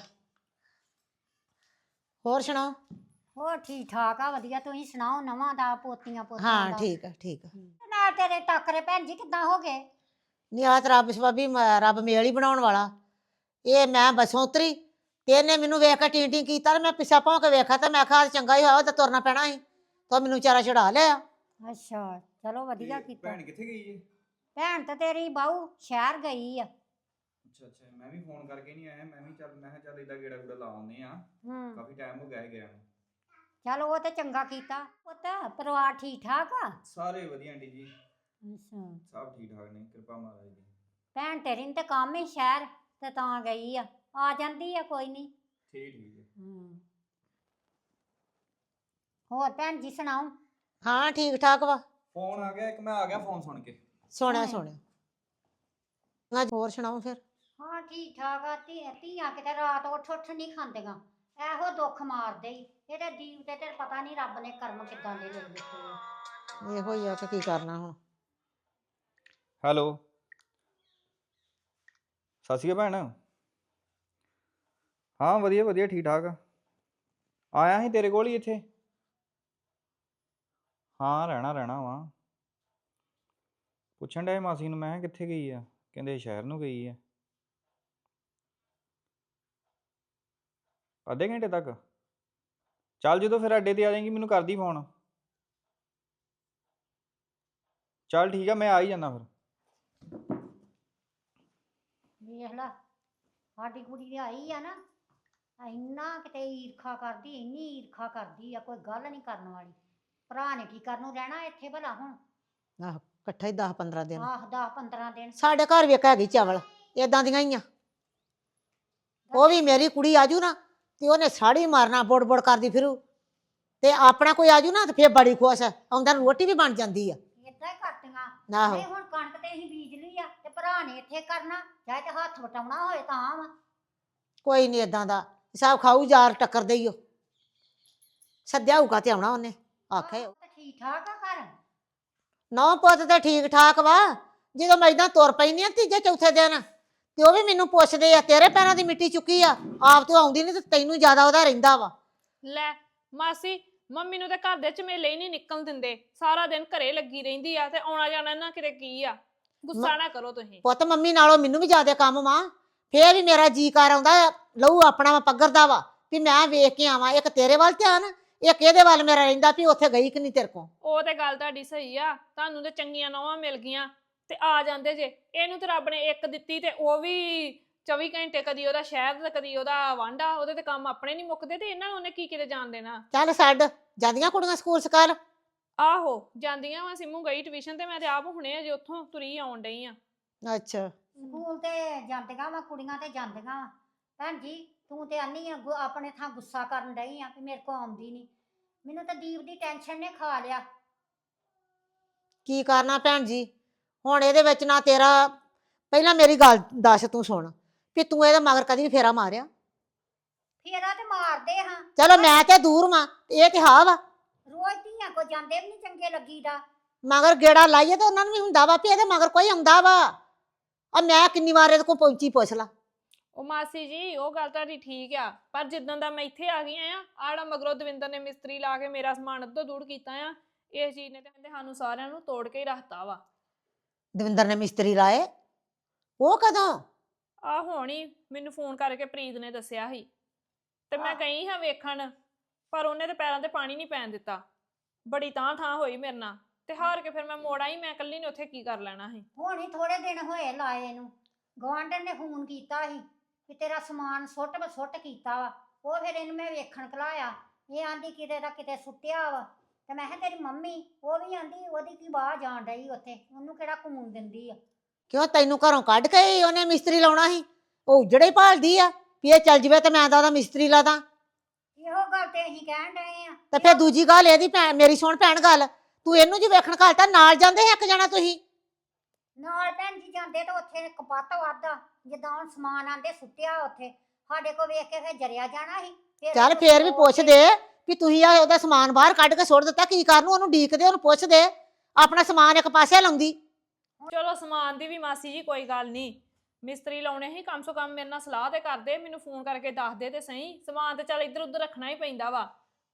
ਹੋਰ ਸੁਣਾਓ? ਹੋਰ ਠੀਕ ਠਾਕ ਆ ਵਧੀਆ। ਤੁਸੀਂ ਸੁਣਾਓ ਨਵਾਂ ਦਾ ਪੋਤੀਆਂ ਪੋਤੀਆਂ ਹਾਂ ਦਾ? ਠੀਕ ਆ ਠੀਕ ਆ। ਨਾ ਤੇਰੇ ਟੱਕਰੇ ਭੈਣ ਜੀ ਕਿੱਦਾਂ ਹੋ ਗਏ? ਨਹੀਂ ਆ ਤਾਂ ਰੱਬ ਸਵਾਬੀ ਰੱਬ ਮੇਲ ਹੀ ਬਣਾਉਣ ਵਾਲਾ। ਇਹ ਮੈਂ ਬਸੋਂ ਉਤਰੀ ਤੇ ਇਹਨੇ ਮੈਨੂੰ ਵੇਖ ਕੇ ਟੀਂ ਟੀਂ ਕੀਤਾ ਤੇ ਮੈਂ ਪਿੱਛਾ ਭੌਂ ਕੇ ਵੇਖਿਆ ਤੇ ਮੈਂ ਕਿਹਾ ਚੰਗਾ ਹੀ ਹੋਇਆ ਉਹ ਤਾਂ ਤੁਰਨਾ ਪੈਣਾ ਸੀ। ਤਾਂ ਮੈਨੂੰ ਵਿਚਾਰਾ ਛੁਡਾ ਲਿਆ। ਅੱਛਾ ਚਲੋ ਵਧੀਆ ਤੇ ਕੀਤਾ। ਭੈਣ ਕਿੱਥੇ ਗਈ ਏ? ਭੈਣ ਤਾਂ ਤੇਰੀ ਬਾਹੂ ਸ਼ਹਿਰ ਗਈ ਆ। ਅੱਛਾ ਅੱਛਾ। ਮੈਂ ਵੀ ਫੋਨ ਕਰਕੇ ਨਹੀਂ ਆਇਆ। ਮੈਂ ਵੀ ਚੱਲ ਮੈਂ ਕਿਹਾ ਚੱਲ ਇਦਾਂ ਗੇੜਾ ਗੂੜਾ ਲਾ ਆਉਂਦੇ ਆ ਹੂੰ। ਕਾਫੀ ਟਾਈਮ ਹੋ ਗਿਆ ਹੈ ਗਿਆ ਨੂੰ। ਚਲ ਉਹ ਤੇ ਚੰਗਾ ਕੀਤਾ। ਪੁੱਤ ਪਰਿਵਾਰ ਠੀਕ ਠਾਕ ਆ? ਸਾਰੇ ਵਧੀਆ ਆਂਟੀ ਜੀ। ਅੱਛਾ। ਸਭ ਠੀਕ ਠਾਕ ਨੇ ਕਿਰਪਾ ਮਹਾਰਾਜ ਦੀ। ਭੈਣ ਤੇਰੀ ਨੂੰ ਤੇ ਕੰਮ ਹੀ ਸ਼ਹਿਰ ਤੇ ਤਾਂ ਗਈ ਆ। ਆ ਜਾਂਦੀ ਆ ਕੋਈ ਨਹੀਂ। ਠੀਕ ਠੀਕ ਹੈ। ਹੋਰ ਭੈਣ ਜੀ ਸੁਣਾਓ? ਹਾਂ ਠੀਕ ਠਾਕ ਵਾ। ਫੋਨ ਆ ਗਿਆ ਇੱਕ ਮੈਂ ਆ ਗਿਆ ਫੋਨ ਸੁਣ ਕੇ। ਸੁਣਿਆ ਹਾਂ। ਸੁਣਿਆ। ਹਾਂ ਹੋਰ ਸੁਣਾਓ ਫਿਰ? ਹਾਂ ਠੀਕ ਠਾਕ ਆ ਧੀ ਧੀਆਂ ਕਿਤੇ ਰਾਤ ਉੱਠ ਉੱਠ ਨਹੀਂ ਖਾਂਦੀਆਂ। ਇਹੋ ਦੁੱਖ ਮਾਰਦੇ ਈ। ਇਹਦੇ ਦੀਪ ਤੇ ਤੇ ਪਤਾ ਨਹੀਂ ਰੱਬ ਨੇ ਕਰਮ ਕਿੱਦਾਂ ਦੇ ਲੈ ਦਿੱਤੇ ਆ। ਇਹੋ ਹੀ ਆ ਕਿ ਕੀ ਕਰਨਾ ਹੁਣ? ਹੈਲੋ। ਸਤਿ ਸ਼੍ਰੀ ਅਕਾਲ ਭੈਣ। ਹਾਂ ਵਧੀਆ ਵਧੀਆ ਠੀਕ ਠਾਕ ਆਇਆ ਸੀ ਤੇਰੇ ਕੋਲ ਹੀ ਇੱਥੇ? ਹਾਂ ਰਹਿਣਾ ਰਹਿਣਾ ਵਾ। ਪੁੱਛਣ ਡਿਆ ਸੀ ਮਾਸੀ ਨੂੰ ਮੈਂ ਕਿਹਾ ਕਿੱਥੇ ਗਈ ਆ? ਕਹਿੰਦੇ ਸ਼ਹਿਰ ਨੂੰ ਗਈ ਆ। ਅੱਧੇ ਘੰਟੇ ਤੱਕ। ਚੱਲ ਜਦੋਂ ਫਿਰ ਅੱਡੇ ਤੇ ਆ ਜਾਏਗੀ ਮੈਨੂੰ ਕਰਦੀ ਫੋਨ। ਚੱਲ ਠੀਕ ਆ ਮੈਂ ਆ ਹੀ ਜਾਣਾ ਫਿਰ। ਵੇਖ ਲਾ ਸਾਡੀ ਕੁੜੀ ਦੀ ਆਈ ਆ ਨਾ ਇੰਨਾ ਕਿਤੇ ਈਰਖਾ ਕਰਦੀ ਇੰਨੀ ਈਰਖਾ ਕਰਦੀ ਆ ਕੋਈ ਗੱਲ ਨਹੀਂ ਕਰਨ ਵਾਲੀ। ਭਰਾ ਨੇ ਕੀ ਕਰਨ ਨੂੰ ਰਹਿਣਾ ਇੱਥੇ ਭਲਾ ਹੁਣ? ਆਹੋ ਇਕੱਠਾ ਹੀ 10 15 ਦਿਨ। ਆਹ 10 15 ਦਿਨ। ਸਾਡੇ ਘਰ ਵੀ ਇੱਕ ਹੈਗੀ ਚਾਵਲ ਇਦਾਂ ਦੀਆਂ ਹੀ ਆ। ਉਹ ਵੀ ਮੇਰੀ ਕੁੜੀ ਆਜੂ ਨਾ ਤੇ ਉਹਨੇ ਸਾੜੀ ਮਾਰਨਾ ਬੁੜ ਬੁੜ ਕਰਦੀ ਫਿਰੂ। ਤੇ ਆਪਣਾ ਕੋਈ ਆਜੂ ਨਾ ਤੇ ਫੇਰ ਬੜੀ ਖੁਸ਼ ਆ। ਆਉਂਦਾ ਨੂੰ ਰੋਟੀ ਵੀ ਬਣ ਜਾਂਦੀ ਆ। ਏਦਾਂ ਹੀ ਕਰਦੀਆਂ ਆਹੋ। ਨਹੀਂ ਹੁਣ ਕਣਕ ਤੇ ਅਸੀਂ ਬੀਜ ਲਈ ਆ ਤੇ ਭਰਾ ਨੇ ਇੱਥੇ ਕਰਨਾ ਚਾਹੇ ਤੇ ਹੱਥ ਵਟਾਉਣਾ ਹੋਏ ਤਾਂ ਵਾ। ਕੋਈ ਨਹੀਂ ਇਦਾਂ ਦਾ। ਹਿਸਾਬ ਖਾਊ ਯਾਰ ਟੱਕਰਦੇ ਹੀ ਉਹ ਸੱਦਿਆ ਹੋਊਗਾ ਤੇ ਆਉਣਾ ਉਹਨੇ ਆਖੇ ਆਹੋ, ਤੇ ਠੀਕ ਠਾਕ ਆ ਘਰ? ਨੌ ਪੁੱਤ ਤੇ ਠੀਕ ਠਾਕ ਵਾ। ਜਦੋਂ ਮੈਂ ਇਦਾਂ ਤੁਰ ਪੈਂਦੀ ਆ ਤੀਜੇ ਚੌਥੇ ਦਿਨ। ਤੇ ਉਹ ਵੀ ਮੈਨੂੰ ਪੁੱਛਦੇ ਆ ਤੇਰੇ ਪੈਰਾਂ ਦੀ ਮਿੱਟੀ ਚੁੱਕੀ ਆ ਆਪ ਤੇ ਆਉਂਦੀ ਨਹੀਂ ਤੇ ਤੈਨੂੰ ਜ਼ਿਆਦਾ ਉਹਦਾ ਰਹਿੰਦਾ ਵਾ। ਲੈ ਮਾਸੀ ਮੰਮੀ ਨੂੰ ਤੇ ਘਰ ਦੇ ਝਮੇਲੇ ਹੀ ਨਹੀਂ ਨਿਕਲਣ ਦਿੰਦੇ। ਸਾਰਾ ਦਿਨ ਘਰੇ ਲੱਗੀ ਰਹਿੰਦੀ ਆ ਤੇ ਆਉਣਾ ਜਾਣਾ ਨਾ ਕਿਤੇ ਕੀ ਆ? ਗੁੱਸਾ ਨਾ ਕਰੋ ਤੁਸੀਂ। ਪੁੱਤ ਮੰਮੀ ਨਾਲੋਂ ਮੈਨੂੰ ਵੀ ਜ਼ਿਆਦਾ ਕੰਮ ਵਾ। ਫੇਰ ਵੀ ਮੇਰਾ ਜੀ ਕਰ ਆਉਂਦਾ ਲਹੂ ਆਪਣਾ ਵਾ ਪੱਗਰ ਦਾ ਵਾ ਵੀ ਮੈਂ ਵੇਖ ਕੇ ਆਵਾਂ ਇੱਕ ਤੇਰੇ ਵੱਲ ਧਿਆਨ ਇੱਕ ਇਹਦੇ ਵੱਲ ਮੇਰਾ ਰਹਿੰਦਾ ਵੀ ਉੱਥੇ ਗਈ ਕਿ ਨਹੀਂ ਤੇਰੇ ਕੋਲ? ਉਹ ਤੇ ਗੱਲ ਤੁਹਾਡੀ ਸਹੀ ਆ ਤੁਹਾਨੂੰ ਤੇ ਚੰਗੀਆਂ ਨੌਵਾਂ ਮਿਲ ਗਈਆਂ। ਤੇ ਆ ਜਾਂਦੇ ਜੇ। ਇਹਨੂੰ ਤੇ ਰੱਬ ਨੇ ਇੱਕ ਦਿੱਤੀ ਤੇ ਉਹ ਵੀ 24 ਘੰਟੇ ਕਦੀ ਉਹਦਾ ਸ਼ਹਿਰ ਤੇ ਕਦੀ ਉਹਦਾ ਵਾਂਡਾ ਉਹਦੇ ਤੇ ਕੰਮ ਆਪਣੇ ਨਹੀਂ ਮੁੱਕਦੇ ਤੇ ਇਹਨਾਂ ਨੂੰ ਉਹਨੇ ਕੀ ਕਿਤੇ ਜਾਣ ਦੇਣਾ? ਚੱਲ ਛੱਡ ਜਾਂਦੀਆਂ ਕੁੜੀਆਂ ਸਕੂਲ ਸਕਾਲ ਆਹੋ ਜਾਂਦੀਆਂ ਵਾ ਸਿੰਮੂ ਗਈ ਟਿਊਸ਼ਨ ਤੇ ਮੈਂ ਤੇ ਆਪ ਹੁਣੇ ਅਜੇ ਉੱਥੋਂ ਤੁਰੀ ਆਉਣ ਡਈ ਆ। ਅੱਛਾ। ਸਕੂਲ ਤੇ ਜਾਂਦੀਆਂ ਵਾ ਕੁੜੀਆਂ ਤੇ ਜਾਂਦੀਆਂ ਵਾ। ਭੈਣ ਜੀ ਤੂੰ ਤੇ ਆਨੀ ਆ ਗੁ- ਆਪਣੇ ਥਾਂ ਗੁੱਸਾ ਕਰਨ ਡਈ ਆ ਕਿ ਮੇਰੇ ਕੋ ਆਉਂਦੀ ਨਹੀਂ ਮੈਨੂੰ ਤਾਂ ਦੀਪ ਦੀ ਟੈਨਸ਼ਨ ਨੇ ਖਾ ਲਿਆ। ਕੀ ਕਰਨਾ ਭੈਣ ਜੀ? ਹੁਣ ਇਹਦੇ ਵਿੱਚ ਨਾ ਤੇਰਾ ਪਹਿਲਾਂ ਮੇਰੀ ਗੱਲ ਦੱਸ ਤੂੰ ਸੁਣ ਵੀ ਤੂੰ ਇਹਦੇ ਮਗਰ ਕਦੀ ਵੀ ਫੇਰਾ ਮਾਰਿਆ? ਫੇਰਾ ਤੇ ਮਾਰਦੇ ਹਾਂ। ਚਲੋ ਮੈਂ ਤੇ ਦੂਰ ਵਾਂ ਇਹ ਤੇ ਹਾਂ ਵਾ। ਰੋਜ਼ ਧੀਆਂ ਕੋ ਜਾਂਦੇ ਵੀ ਨਹੀਂ ਚੰਗੇ ਲੱਗੀਦਾ। ਮਗਰ ਗੇੜਾ ਲਾਈਏ ਤੇ ਉਹਨਾਂ ਨੂੰ ਵੀ ਹੁੰਦਾ ਵਾ ਵੀ ਇਹਦੇ ਮਗਰ ਕੋਈ ਆਉਂਦਾ ਵਾ। ਆ ਮੈਂ ਕਿੰਨੀ ਵਾਰ ਇਹਦੇ ਕੋਲ ਪਹੁੰਚੀ ਪੁੱਛ ਲਾ। ਉਹ ਮਾਸੀ ਜੀ ਉਹ ਗੱਲ ਤੁਹਾਡੀ ਠੀਕ ਆ ਪਰ ਜਿੱਦਾਂ ਦਾ ਮੈਂ ਇੱਥੇ ਆ ਗਈ ਆ ਆੜਾ ਮਗਰੋਂ ਦਵਿੰਦਰ ਨੇ ਮਿਸਤਰੀ ਲਾ ਕੇ ਮੇਰਾ ਸਮਾਨ ਅੱਧੋ ਦੂਰ ਕੀਤਾ ਆ ਇਸ ਚੀਜ਼ ਨੇ ਤੇ ਕਹਿੰਦੇ ਸਾਨੂੰ ਸਾਰਿਆਂ ਨੂੰ ਤੋੜ ਕੇ ਹੀ ਰੱਖਤਾ ਵਾ। ਦਵਿੰਦਰ ਨੇ ਮਿਸਤਰੀ ਲਾਏ। ਉਹ ਕਦੋਂ? ਆ ਹੋਣੀ ਮੈਨੂੰ ਫੋਨ ਕਰਕੇ ਪ੍ਰੀਤ ਨੇ ਦੱਸਿਆ ਸੀ। ਤੇ ਮੈਂ। ਗਈ ਹਾਂ ਵੇਖਣ ਪਰ ਉਹਨੇ ਤੇ ਪੈਰਾਂ ਤੇ ਪਾਣੀ ਨਹੀਂ ਪੈਣ ਦਿੱਤਾ। ਬੜੀ ਤਾਂ ਠਾਂ ਹੋਈ ਮੇਰੇ ਨਾਲ ਤੇ ਹਾਰ ਕੇ ਫਿਰ ਮੈਂ ਮੋੜ ਆਈ ਮੈਂ ਇਕੱਲੀ ਨੇ ਉੱਥੇ ਕੀ ਕਰ ਲੈਣਾ ਸੀ? ਹੁਣ ਹੀ ਥੋੜੇ ਦਿਨ ਹੋਏ ਲਾਏ ਇਹਨੂੰ। ਗਵਾਂਢਣ ਨੇ ਫੋਨ ਕੀਤਾ ਸੀ ਕਿ ਤੇਰਾ ਸਮਾਨ ਸੁੱਟ ਬ ਸੁੱਟ ਕੀਤਾ ਵਾ। ਉਹ ਫਿਰ ਇਹਨੂੰ ਮੈਂ ਵੇਖਣ ਕਲਾਇਆ। ਇਹ ਆਂਦੀ ਕਿਤੇ ਦਾ ਕਿਤੇ ਸੁੱਟਿਆ ਵਾ। ਤੇ ਮੈਂ ਕਿਹਾ ਤੇਰੀ ਮੰਮੀ ਉਹ ਵੀ ਆਂਦੀ ਉਹਦੀ ਕੀ ਬਾਹ ਜਾਣ ਡਈ ਉੱਥੇ ਉਹਨੂੰ ਕਿਹੜਾ ਘੂਨ ਦਿੰਦੀ ਆ? ਕਿਉਂ ਤੈਨੂੰ ਘਰੋਂ ਕੱਢ ਕੇ ਹੀ ਉਹਨੇ ਮਿਸਤਰੀ ਲਾਉਣਾ ਸੀ? ਉਹ ਉਜੜੇ ਹੀ ਭਾਲਦੀ ਆ ਵੀ ਇਹ ਚੱਲ ਜਵੇ ਤੇ ਮੈਂ ਤਾਂ ਉਹਦਾ ਮਿਸਤਰੀ ਲਾ ਦਾਂ। ਇਹੋ ਗੱਲ ਤੇ ਅਸੀਂ ਕਹਿਣ ਡਏ ਆ। ਤੇ ਫਿਰ ਦੂਜੀ ਗੱਲ ਇਹਦੀ ਭੈਣ ਮੇਰੀ ਸੁਣ ਭੈਣ ਗੱਲ ਤੂੰ ਇਹਨੂੰ ਜੀ ਵੇਖਣ ਘਾਲਤਾ ਨਾਲ ਜਾਂਦੇ ਇੱਕ ਜਣਾ ਤੁਸੀਂ? ਨਾਲ ਭੈਣ ਜੀ ਜਾਂਦੇ ਤਾਂ ਉੱਥੇ ਕਪੱਤ ਵਾਦਾ ਜਿੱਦਾਂ ਹੁਣ ਸਮਾਨ ਆਂਦੇ ਸੁੱਟਿਆ ਉੱਥੇ ਸਾਡੇ ਕੋ ਵੇਖ ਕੇ ਫਿਰ ਜਰਿਆ ਜਾਣਾ ਸੀ ਫਿਰ ਚੱਲ ਫੇਰ ਵੀ ਉੱਥੋਂ ਪੁੱਛਦੇ ਵੀ ਤੁਸੀਂ ਆ ਉਹਦਾ ਸਮਾਨ ਬਾਹਰ ਕੱਢ ਕੇ ਸੁੱਟ ਦਿੱਤਾ ਕੀ ਕਰਨ ਨੂੰ? ਉਹਨੂੰ ਡੀਕਦੇ ਉਹਨੂੰ ਪੁੱਛਦੇ ਆਪਣਾ ਸਮਾਨ ਇੱਕ ਪਾਸੇ ਲਾਉਂਦੀ। ਚਲੋ ਸਮਾਨ ਦੀ ਵੀ ਮਾਸੀ ਜੀ ਕੋਈ ਗੱਲ ਨਹੀਂ। ਮਿਸਤਰੀ ਲਾਉਣੇ ਹੀ ਕਮ ਸੋ ਕਮ ਮੇਰੇ ਨਾਲ ਸਲਾਹ ਤੇ ਕਰਦੇ ਮੈਨੂੰ ਫੋਨ ਕਰਕੇ ਦੱਸ ਦੇ ਤੇ ਸਹੀ। ਸਮਾਨ ਤੇ ਚੱਲ ਇੱਧਰ ਉੱਧਰ ਰੱਖਣਾ ਹੀ ਪੈਂਦਾ ਵਾ।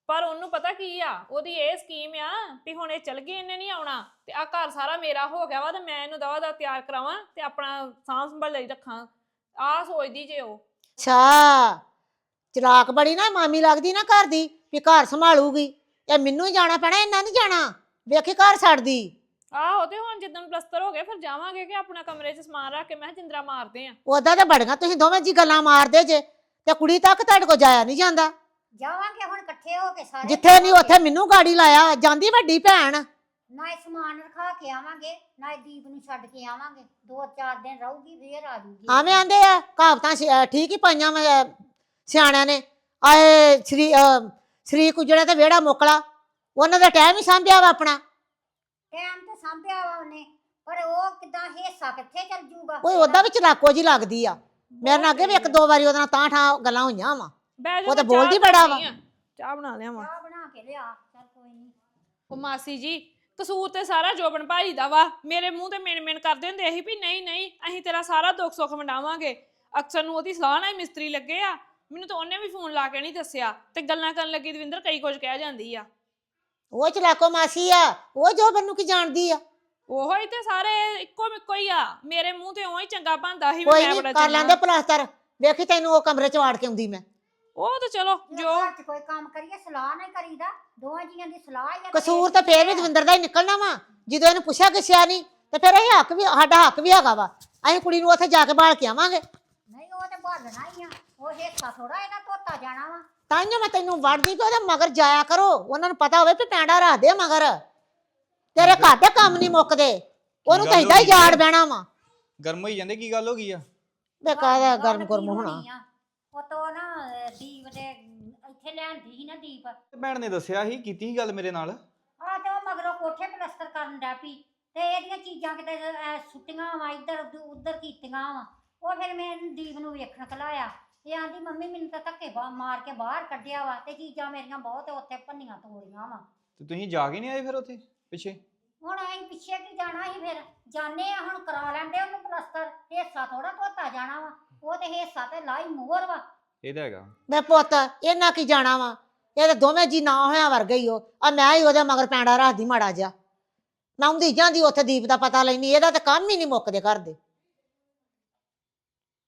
ਪਰ ਉਹਨੂੰ ਪਤਾ ਕੀ ਆ ਉਹਦੀ ਇਹ ਸਕੀਮ ਆ ਵੀ ਹੁਣ ਇਹ ਚਲ ਗਈ ਇਹਨੇ ਨਹੀਂ ਆਉਣਾ। ਤੇ ਆ ਘਰ ਸਾਰਾ ਮੇਰਾ ਹੋ ਗਿਆ ਵਾ ਤੇ ਮੈਂ ਇਹਨੂੰ ਦਵਾ ਦਾ ਤਿਆਰ ਕਰਾਵਾਂ ਤੇ ਆਪਣਾ ਸਾਂਭ ਸੰਭਾਲ ਲਈ ਰੱਖਾਂ। ਆ ਸੋਚਦੀ ਜੇ ਉਹ। ਅੱਛਾ। ਚਲਾਕ ਬੜੀ ਨਾ ਮਾਮੀ ਲੱਗਦੀ ਨਾ ਘਰ ਦੀ। ਵੀ ਘਰ ਸੰਭਾਲੂਗੀ। ਇਹ ਮੈਨੂੰ ਹੀ ਜਾਣਾ ਪੈਣਾ ਇਹਨਾਂ ਨਹੀਂ ਜਾਣਾ। ਵੇਖੀ ਘਰ ਛੱਡਦੀ ਆਹੋ ਤੇ ਹੁਣ ਜਿੱਦਣ ਪਲਸਤਰ ਹੋ ਗਿਆ ਫਿਰ ਜਾਵਾਂਗੇ ਕਿ ਆਪਣਾ ਕਮਰੇ 'ਚ ਸਮਾਨ ਰੱਖ ਕੇ ਮੈਂ ਕਿਹਾ ਜਿੰਦਰਾ ਮਾਰਦੇ ਆ। ਉਦਾਂ ਤੇ ਬੜੀਆਂ ਤੁਸੀਂ ਦੋਵੇਂ ਜੀ ਗੱਲਾਂ ਮਾਰਦੇ ਜੇ ਤੇ ਕੁੜੀ ਤੱਕ ਤੁਹਾਡੇ ਕੋ ਜਾਇਆ ਨਹੀਂ ਜਾਂਦਾ। ਜਾਵਾਂਗੇ ਹੁਣ ਇਕੱਠੇ ਹੋ ਕੇ ਸਾਰੇ। ਜਿੱਥੇ ਨਹੀਂ ਉੱਥੇ ਮੈਨੂੰ ਗਾੜੀ ਲਾਇਆ ਜਾਂਦੀ ਵੱਡੀ ਭੈਣ। ਨਾ ਇਹ ਸਮਾਨ ਰਖਾ ਕੇ ਆਵਾਂਗੇ ਨਾ ਇਹ ਦੀਪ ਨੂੰ ਛੱਡ ਕੇ ਆਵਾਂਗੇ। ਦੋ ਚਾਰ ਦਿਨ ਰਹੂਗੀ ਫੇਰ ਆ ਜੂਗੀ। ਆਵੇਂ ਆਂਦੇ ਆ ਕਹਾਵਤਾਂ ਸ- ਅਹ ਠੀਕ ਹੀ ਪਾਈਆਂ ਮੈਂ ਅਹ ਸਿਆਣਿਆਂ ਨੇ। ਆਏ ਸ੍ਰੀ ਅਹ ਸ੍ਰੀ ਕੁਜੜਾ ਤੇ ਵਿਹੜਾ ਮੁਕਲਾ। ਉਹਨਾਂ ਦਾ ਟਾਈਮ ਹੀ ਸਾਂਭਿਆ ਵਾ ਆਪਣਾ। ਟਾਈਮ ਤੇ ਸਾਂਭਿਆ ਵਾ ਉਹਨੇ ਪਰ ਉਹ ਕਿਦਾਂ ਹਿੱਸਾ ਕਿੱਥੇ ਚੱਲ ਜੂਗਾ? ਓਏ ਉਹਦਾ ਵੀ ਚਲਾਕੋ ਜੀ ਲੱਗਦੀ ਆ। ਮੇਰੇ ਨਾਲ ਅੱਗੇ ਵੀ ਇੱਕ ਦੋ ਵਾਰੀ ਉਹਦੇ ਨਾਲ ਤਾਂ ਠਾਂ ਗੱਲਾਂ ਹੋਈਆਂ ਵਾ। ਬਹਿ ਜਾ ਉਹ ਤਾਂ ਮੈਂ ਚਾਹ ਬੋਲਦੀ ਬੜਾ ਵਾ। ਬਣਾਉਣੀ ਆ। ਚਾਹ ਬਣਾ ਲਿਆ ਵਾ। ਚਾਹ ਬਣਾ ਕੇ ਲਿਆ ਚੱਲ ਕੋਈ ਨਹੀਂ ਉਹ ਮਾਸੀ ਜੀ ਕਸੂਰ ਤੇ ਸਾਰਾ ਜੋਬਨ ਭਾਈ ਦਾ ਵਾ। ਮੇਰੇ ਮੂੰਹ ਤੇ ਮਿਣ ਮਿਣ ਕਰਦੇ ਹੁੰਦੇ ਸੀ ਵੀ ਨਹੀਂ ਨਹੀਂ ਅਸੀਂ ਤੇਰਾ ਸਾਰਾ ਦੁੱਖ ਸੁੱਖ ਵੰਡਾਵਾਂਗੇ। ਅਕਸਰ ਨੂੰ ਉਹਦੀ ਸਲਾਹ ਨਾਲ ਹੀ ਮਿਸਤਰੀ ਲੱਗੇ ਆ। ਮੈਨੂੰ ਤਾਂ ਉਹਨੇ ਵੀ ਫੋਨ ਲਾ ਕੇ ਨਹੀਂ ਦੱਸਿਆ ਤੇ ਗੱਲਾਂ ਕਰਨ ਲੱਗੀ ਦਵਿੰਦਰ ਕਈ ਕੁਝ ਕਹਿ ਜਾਂਦੀ ਆ। ਉਹ ਚਲਾਕੋ ਮਾਸੀ ਆ ਉਹ ਜੋ ਮੈਨੂੰ ਕੀ ਜਾਣਦੀ ਆ। ਉਹੋ ਹੀ ਤੇ ਸਾਰੇ ਇੱਕੋ ਮਿੱਕੋ ਹੀ ਆ ਮੇਰੇ ਮੂੰਹ ਤੇ ਉਹੀ ਚੰਗਾ ਬੰਦਾ ਸੀ ਵੀ ਕੋਈ ਮੈਂ ਨਹੀਂ ਬੜਾ ਕਰ ਚੰਗਾ। ਲੈਂਦੇ ਪਲਾਸਟਰ ਵੇਖੀ ਤੈਨੂੰ ਉਹ ਕਮਰੇ ਚ ਵਾੜ ਕੇ ਆਉਂਦੀ ਮੈਂ। ਉਹ ਤਾਂ ਚਲੋ ਜੋ। ਘਰ 'ਚ ਕੋਈ ਕੰਮ ਕਰੀਏ ਸਲਾਹ ਨਾਲ ਕਰੀਦਾ ਦੋਵਾਂ ਜੀਆਂ ਦੀ ਸਲਾਹ ਹੀ ਆ ਕਸੂਰ ਤਾਂ ਫੇਰ ਵੀ ਦਵਿੰਦਰ ਦਾ ਹੀ ਨਿਕਲਣਾ ਵਾ। ਜਦੋਂ ਇਹਨੂੰ ਪੁੱਛਿਆ ਕਿਸਿਆ ਨਹੀਂ ਤੇ ਫਿਰ ਇਹ ਹੱਕ ਵੀ ਸਾਡਾ ਹੱਕ ਵੀ ਹੈਗਾ ਵਾ। ਅਸੀਂ ਕੁੜੀ ਨੂੰ ਉੱਥੇ ਜਾ ਕੇ ਬਾਲ ਕੇ ਆਵਾਂਗੇ। ਨਹੀਂ ਉਹ ਤੇ ਭਾਲਣਾ ਹੀ ਆ। ਉਹ ਹਿੱਸਾ ਥੋੜਾ ਇਹਦਾ ਧੋਤਾ ਜਾਣਾ ਵਾ। ਤਾਂਹੀਓ ਮੈਂ ਤੈਨੂੰ ਵੜਦੀ ਕਿ ਉਹਦੇ ਮਗਰ ਜਾਇਆ ਕਰੋ? ਉਹਨਾਂ ਨੂੰ ਪਤਾ ਹੋਵੇ ਵੀ ਪੈਂਡਾ ਰੱਖਦੇ ਮਗਰ। ਤੇਰੇ ਘਰ ਦੇ ਕੰਮ ਨਹੀਂ ਮੁੱਕਦੇ। ਉਹਨੂੰ ਗੱਲ ਕਹਿੰਦਾ ਹੀ ਹੋਈ। ਬਹਿਣਾ ਵਾ। ਗਰਮ ਹੋਈ ਜਾਂਦੇ ਕੀ ਗੱਲ ਹੋ ਗਈ ਆ? ਵੇ ਕਾਹਦਾ ਗਰਮ ਗੁਰਮ ਹੋਣਾ? ਉਹ ਤੋਂ ਨਾ ਅਹ, ਦੀਪ ਦੇ ਅਮ, ਇੱਥੇ ਲੈਂਦੀ ਸੀ ਨਾ ਦੀਪ। ਤੇ ਭੈਣ ਨੇ ਦੱਸਿਆ ਸੀ ਕੀਤੀ ਸੀ ਗੱਲ ਮੇਰੇ ਨਾਲ? ਆ ਤੇ ਉਹ ਮਗਰੋਂ ਕੋਠੇ ਪਲਸਤਰ ਕਰਨ ਡੈ ਪਈ। ਤੇ ਇਹਦੀਆਂ ਚੀਜ਼ਾਂ ਕਿਤੇ ਅਹ, ਸੁੱਟੀਆਂ ਵਾ ਇੱਧਰ ਉੱਧ- ਉੱਧਰ ਕੀਤੀਆਂ ਵਾ। ਉਹ ਫਿਰ ਮੈਂ ਇਹਨੂੰ ਦੀਪ ਨੂੰ ਵੇਖਣ ਕਲਾਇਆ। ਇਹ ਆਂਦੀ ਮੰਮੀ ਮੈਨੂੰ ਤਾਂ ਧੱਕੇ ਬਾ- ਮਾਰ ਕੇ ਬਾਹਰ ਕੱਢਿਆ ਵਾ ਤੇ ਚੀਜ਼ਾਂ ਮੇਰੀਆਂ ਬਹੁਤ ਉੱਥੇ ਭੰਨੀਆਂ ਤੋੜੀਆਂ ਵਾ। ਤੇ ਤੁਸੀਂ ਜਾ ਕੇ ਨਹੀਂ ਆਏ ਫਿਰ ਉੱਥੇ ਪਿੱਛੇ? ਹੁਣ ਅਸੀਂ ਪਿੱਛੇ ਕੀ ਜਾਣਾ ਸੀ ਫਿਰ? ਜਾਣੇ ਆ ਹੁਣ ਕਰਾ ਲੈਂਦੇ ਉਹਨੂੰ ਪਲਸਤਰ ਹਿੱਸਾ ਥੋੜਾ ਧੋਤਾ ਜਾਣਾ ਵਾ। ਉਹ ਤੇ ਹਿੱਸਾ ਤੇ ਲਾਈ ਮੋਹਰ ਵਾ। ਇਹ ਤਾਂ ਹੈਗਾ। ਵੇ ਪੁੱਤ ਇਹਨਾਂ ਕੀ ਜਾਣਾ ਵਾ? ਇਹ ਤੇ ਦੋਵੇਂ ਜੀ ਨਾ ਹੋਇਆ ਵਰਗਾ ਹੀ ਉਹ ਆ ਮੈਂ ਹੀ ਉਹਦੇ ਮਗਰ ਪੈਂਡਾ ਰੱਖਦੀ ਮਾੜਾ ਜਿਹਾ। ਮੈਂ ਆਉਂਦੀ ਜਾਂਦੀ ਉੱਥੇ ਦੀਪ ਦਾ ਪਤਾ ਲੈਣੀ ਇਹਦਾ ਤਾਂ ਕੰਮ ਹੀ ਨਹੀਂ ਮੁੱਕਦੇ ਘਰ ਦੇ।